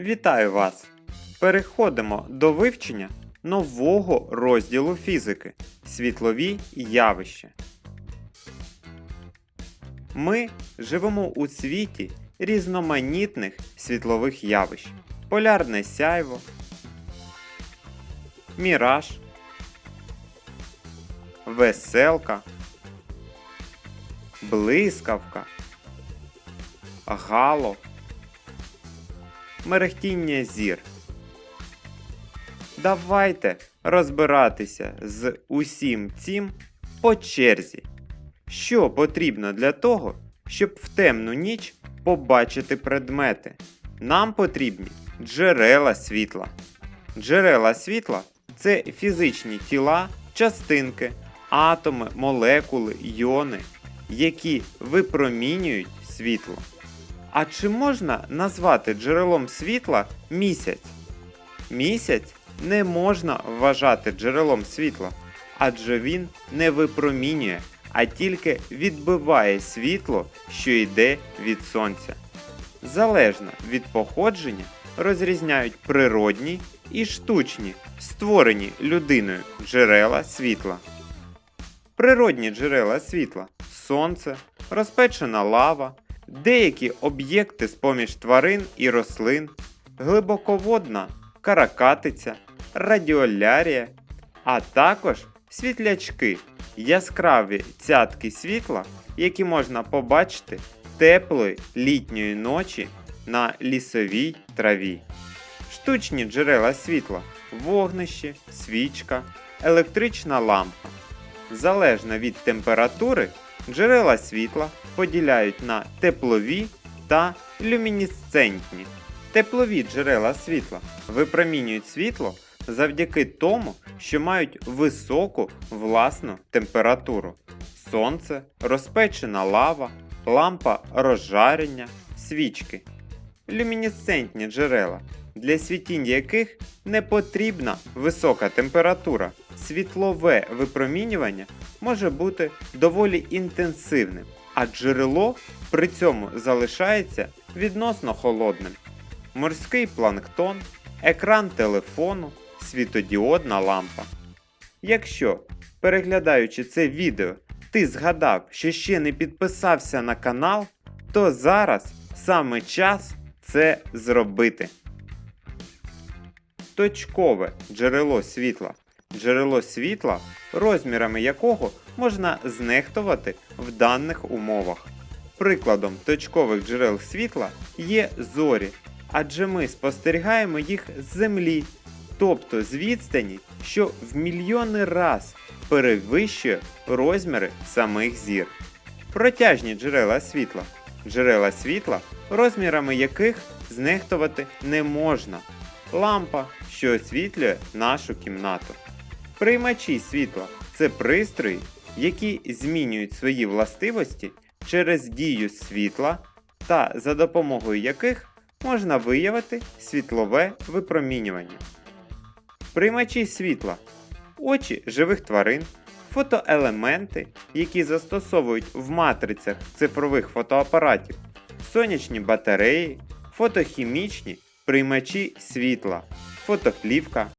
Вітаю вас! Переходимо до вивчення нового розділу фізики світлові явища. Ми живемо у світі різноманітних світлових явищ: полярне сяйво, міраж, веселка, блискавка, гало мерехтіння зір. Давайте розбиратися з усім цим по черзі. Що потрібно для того, щоб в темну ніч побачити предмети? Нам потрібні джерела світла. Джерела світла це фізичні тіла, частинки, атоми, молекули, йони, які випромінюють світло. А чи можна назвати джерелом світла місяць? Місяць не можна вважати джерелом світла, адже він не випромінює, а тільки відбиває світло, що йде від сонця. Залежно від походження розрізняють природні і штучні, створені людиною джерела світла. Природні джерела світла сонце, розпечена лава, деякі об'єкти з-поміж тварин і рослин, глибоководна каракатиця, радіолярія, а також світлячки, яскраві цятки світла, які можна побачити теплої літньої ночі на лісовій траві. Штучні джерела світла вогнище, свічка, електрична лампа. Залежно від температури, джерела світла поділяють на теплові та люмінесцентні. Теплові джерела світла випромінюють світло завдяки тому, що мають високу власну температуру. Сонце, розпечена лава, лампа розжарення, свічки. Люмінесцентні джерела, для світіння яких не потрібна висока температура. Світлове випромінювання може бути доволі інтенсивним, а джерело при цьому залишається відносно холодним. Морський планктон, екран телефону, світодіодна лампа. Якщо, переглядаючи це відео, ти згадав, що ще не підписався на канал, то зараз саме час це зробити. Точкове джерело світла. Джерело світла, розмірами якого можна знехтувати в даних умовах. Прикладом точкових джерел світла є зорі, адже ми спостерігаємо їх з Землі, тобто з відстані, що в мільйони раз перевищує розміри самих зір. Протяжні джерела світла. Джерела світла, розмірами яких знехтувати не можна. Лампа, що освітлює нашу кімнату. Приймачі світла це пристрої, які змінюють свої властивості через дію світла та за допомогою яких можна виявити світлове випромінювання. Приймачі світла очі живих тварин, фотоелементи, які застосовують в матрицях цифрових фотоапаратів, сонячні батареї, фотохімічні приймачі світла, фотоплівка,